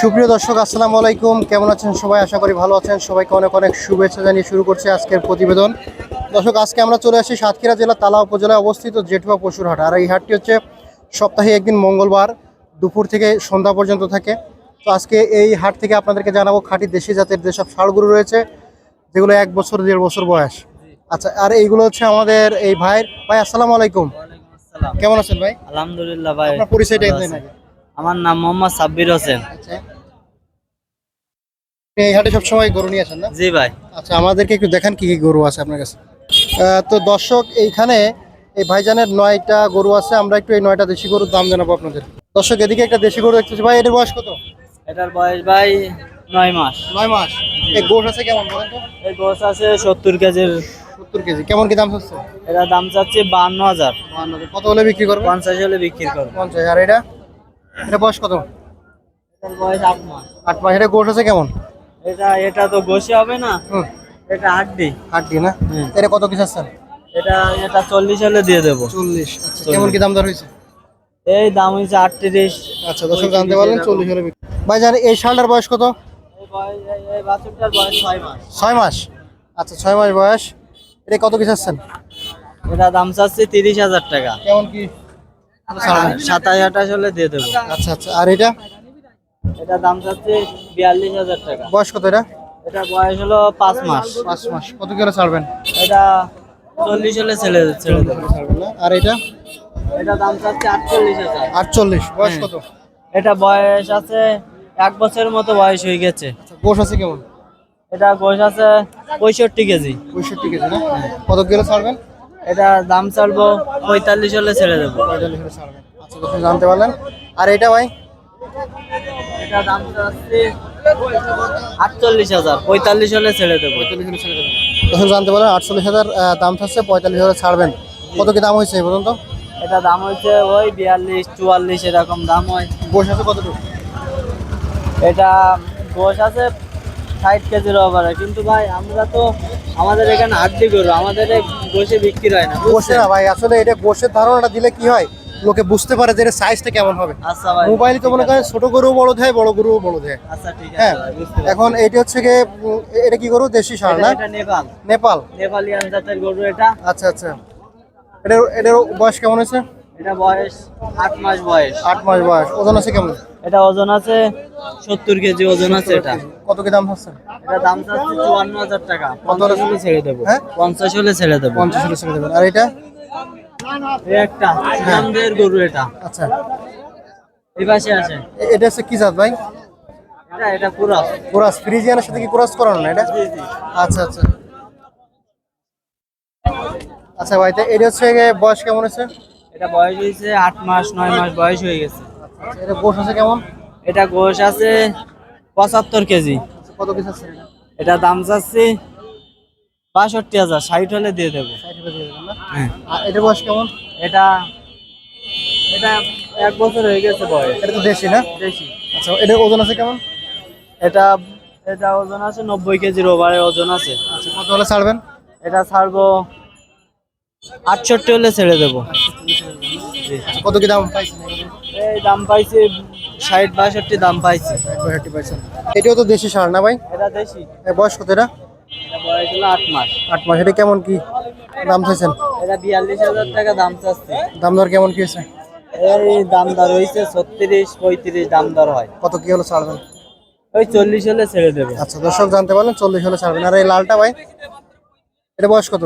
সুপ্রিয় দর্শক আসসালামু আলাইকুম। কেমন আছেন সবাই? আশা করি ভালো আছেন। সবাইকে অনেক অনেক শুভেচ্ছা জানিয়ে শুরু করছে আজকের প্রতিবেদন। দর্শক আজকে আমরা চলে আসি সাতক্ষীরা জেলার তালা উপজেলায় অবস্থিত জেঠুয়া পশুর হাট আর এই হাটটি হচ্ছে সপ্তাহে একদিন মঙ্গলবার দুপুর থেকে সন্ধ্যা পর্যন্ত থাকে। তো আজকে এই হাট থেকে আপনাদেরকে জানাব খাঁটি দেশি জাতের যেসব ষাড়গুলো রয়েছে যেগুলো এক বছর দেড় বছর বয়স। আচ্ছা আর এইগুলো হচ্ছে আমাদের এই ভাইয়ের ভাই আসসালামু আলাইকুম। কেমন আছেন ভাই? আলহামদুলিল্লাহ ভাই আপনার পরিচয়টা। আমার নাম মোহাম্মদ সাব্বির হোসেন। আচ্ছা। আপনি এই হাটে সবসময় গরু নিয়ে আসেন না? জি ভাই। আচ্ছা আমাদেরকে একটু দেখান কি কি গরু আছে আপনার কাছে। আহ, তো দর্শক এইখানে এই ভাইজানের নয়টা গরু আছে আমরা একটু এই নয়টা দেশি গরুর দাম জানাব আপনাদের। দর্শক এদিকে একটা দেশি গরু দেখতেছি। ভাই এটার বয়স কত? এটার বয়স ভাই নয় মাস। নয় মাস। এই গোশ আছে কেমন বলেন তো? এই গোছ আছে সত্তর কেজির। সত্তর কেজি। কেমন কি দাম হচ্ছে এটা দাম চাচ্ছি বান্ন হাজার। কত হলে বিক্রি করবে পঞ্চাশ হলে বিক্রি করব। পঞ্চাশ। আর এটা? এটা বয়স কত? বয়স আট মাস। আট মাস। এটা গোশ আছে কেমন? এটা এটা তো গোসে হবে না। হুম। এটা হাড্ডি দিন না? এটা কত কিছু আছেন এটা এটা চল্লিশ হলে দিয়ে দেবো। চল্লিশ। আচ্ছা কেমন কি দাম দর হয়েছে? এই দাম হয়েছে আটত্রিশ। আচ্ছা দর্শক জানতে পারলেন চল্লিশ হলে ভাই জান এই শালটার বয়স কত? ছয় মাস। আচ্ছা ছয় মাস বয়স। এটা কত কিছু আছেন এটা দাম চাচ্ছি তিরিশ হাজার টাকা। কেমন কি? সাতাশ আঠাশ হলে দিয়ে দেবো। আচ্ছা আচ্ছা আর এটা? এটা দাম চাচ্ছি বিয়াল্লিশ হাজার টাকা। বয়স কত এটা? এটা বয়স হলো পাঁচ মাস। পাঁচ মাস। কত কিলো ছাড়বেন? এটা চল্লিশ হলে আর এটা? এটা দাম চাচ্ছে আটচল্লিশ হাজার। আটচল্লিশ। বয়স কত? এটা বয়স আছে এক বছরের মতো বয়স হয়ে গেছে। আচ্ছা গোশ আছে কেমন? এটা গোশ আছে পঁয়ষট্টি কেজি। পঁয়ষট্টি কেজি না? কত কিলো ছাড়বেন? এটা দাম চালবো পঁয়তাল্লিশ হলে ছেড়ে দেবো। পঁয়তাল্লিশ ছাড়বেন। আচ্ছা জানতে পারলেন। আর এটা ভাই? এটা দাম চাচ্ছি আটচল্লিশ হাজার পঁয়তাল্লিশ হলে ছেড়ে দেবো। পঁয়তাল্লিশ কিলো ছেড়ে দেবেন। দর্শক জানতে পারলেন আটচল্লিশ হাজার দাম থাকছে পঁয়তাল্লিশ হাজার ছাড়বেন। কত কি দাম হয়েছে এই পর্যন্ত? এটা দাম হচ্ছে ওই বিয়াল্লিশ চুয়াল্লিশ এরকম দাম হয়। গোশ আছে কতটুকু? এটা গোশ আছে ষাট কেজির ওভারে কিন্তু ভাই আমরা তো আমাদের এখানে হাড্ডি গরু আমাদের গোশে বিক্রি হয় না গোশে না ভাই আসলে এটা গোশের ধারণাটা দিলে কি হয়? লোকে বুঝতে পারে যে সাইজটা কেমন হবে। আচ্ছা ভাই মোবাইল তো মনে করেন ছোট গরু বড় দেয় বড় গরু বড় দেয়। আচ্ছা ঠিক হ্যাঁ আছে। এখন এইটা হচ্ছে উম, এটা কি গরু? দেশি সার না? এটা- এটা নেপাল। নেপাল। নেপালিয়ান জাতের গরু এটা। আচ্ছা আচ্ছা। এটার এটার বয়স কেমন হয়েছে? এটা বয়স আট মাস বয়স। আট মাস বয়স। ওজন আছে কেমন? এটা ওজন আছে সত্তর কেজি ওজন আছে এটা। কত কি দাম হচ্ছে? এটা দাম চুয়ান্ন হাজার টাকা। পঞ্চাশ হলে ছেড়ে দেবো। হ্যাঁ? পঞ্চাশ হলে ছেড়ে দেবো। পঞ্চাশ হলে ছেড়ে দেবেন। আর এটা? এই একটা সুনামদের গরু এটা। আচ্ছা। এই পাশে আছে। এটা হচ্ছে কি জাত ভাই? এটা এটা পুরো কোরাস ফ্রিজিয়ানের সাথে কি কোরাস করানো না এটা? আচ্ছা আচ্ছা। আচ্ছা ভাই তা এটা হচ্ছে বয়স কেমন আছে এটা বয়স হয়েছে আট মাস নয় মাস বয়স হয়ে গেছে। আচ্ছা, এটা গোশ আছে কেমন? এটা গোশ আছে পঁচাত্তর কেজি। কত কিছু আছে? এটা এটা দাম চাচ্ছি বাষট্টি হাজার ষাট হলে দিয়ে দেবো। হ্যাঁ। আর এটার বয়স কেমন? এটা এটা এক বছর হয়ে গেছে বয়স। এটা তো দেশি না? বেশি আচ্ছা এটার ওজন আছে কেমন? এটা এটা ওজন আছে নব্বই কেজির ওভারে ওজন আছে। আচ্ছা কত হলে ছাড়বেন? এটা ছাড়বো আটষট্টি হলে ছেড়ে দেবো। আচ্ছা, কত কি দাম পাইছেন? এই দাম পাইছি ষাট বাষট্টি দাম পাইছি। পাইছেন। এটাও তো দেশি সার না ভাই? এটা দেশি। বয়স কত এটা? এটা বয়স হলো আট মাস। আট মাস। এটা কেমন কি দাম চাইছেন? এটা বিয়াল্লিশ হাজার টাকা দাম চাচ্ছি। দাম দর কেমন কি হয়েছে? এই দাম দর হয়েছে ছত্রিশ পঁয়ত্রিশ দাম দর হয়। কত কি হলে ছাড়বেন? ওই চল্লিশ হলে ছেড়ে দেবে। আচ্ছা দর্শক জানতে পারলেন চল্লিশ হলে ছাড়বেন। আর এই লালটা ভাই? এটা বয়স কত?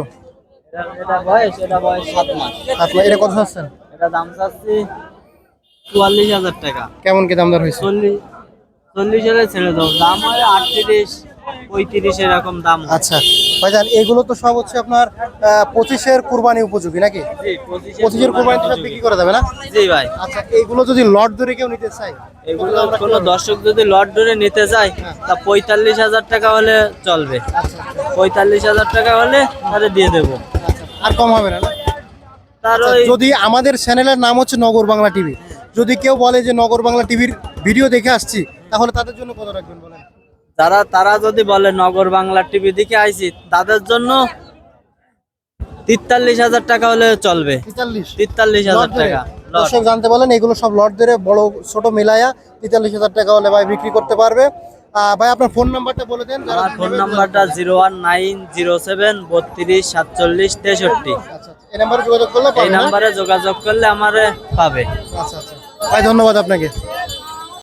এটা- এটা বয়স এটা বয়স সাত মাস। সাত মাস। এটা কত চাচ্ছেন? এটা দাম চাচ্ছি চুয়াল্লিশ হাজার টাকা। কেমন কি দাম দর হয়েছে? চল্লিশ চল্লিশ হলে ছেড়ে দাও। দাম হয় আটত্রিশ পঁয়ত্রিশ এরকম দাম হয়। আচ্ছা ভাইজান এগুলো তো সব হচ্ছে আপনার পঁচিশের কুরবানি উপযোগী নাকি? পঁচিশের কুরবানি তো বিক্রি করে দেবে না? জি ভাই। আচ্ছা এগুলো যদি লট ধরে কেউ নিতে চায় এগুলো কোনো দর্শক যদি লট ধরে নিতে চায় তা পঁয়তাল্লিশ হাজার টাকা হলে চলবে। পঁয়তাল্লিশ হাজার টাকা হলে তাহলে দিয়ে দেবো। আচ্ছা, আর কম হবে না না? তার আচ্ছা, যদি আমাদের চ্যানেলের নাম হচ্ছে নগর বাংলা টিভি যদি কেউ বলে যে নগর বাংলা টিভির ভিডিও দেখে আসছি তাহলে তাদের জন্য কত রাখবেন বলেন? তারা তারা যদি বলে নগর বাংলা টিভি দিকে আইছি তাদের জন্য তেতাল্লিশ হাজার টাকা হলে চলবে। তেতাল্লিশ? হাজার টাকা দর্শক জানতে পারলেন এগুলো সব লট ধরে বড় ছোট মিলায়া তেতাল্লিশ হাজার টাকা হলে ভাই বিক্রি করতে পারবে। ভাই আপনার ফোন নাম্বারটা বলে দেন যারা আমার ফোন নাম্বারটা zero one nine zero seven বত্রিশ সাতচল্লিশ তেষট্টি। আচ্ছা আচ্ছা। এই নাম্বারে যোগাযোগ করলে এই নাম্বারে যোগাযোগ করলে আমারে পাবে। আচ্ছা আচ্ছা। ভাই ধন্যবাদ আপনাকে।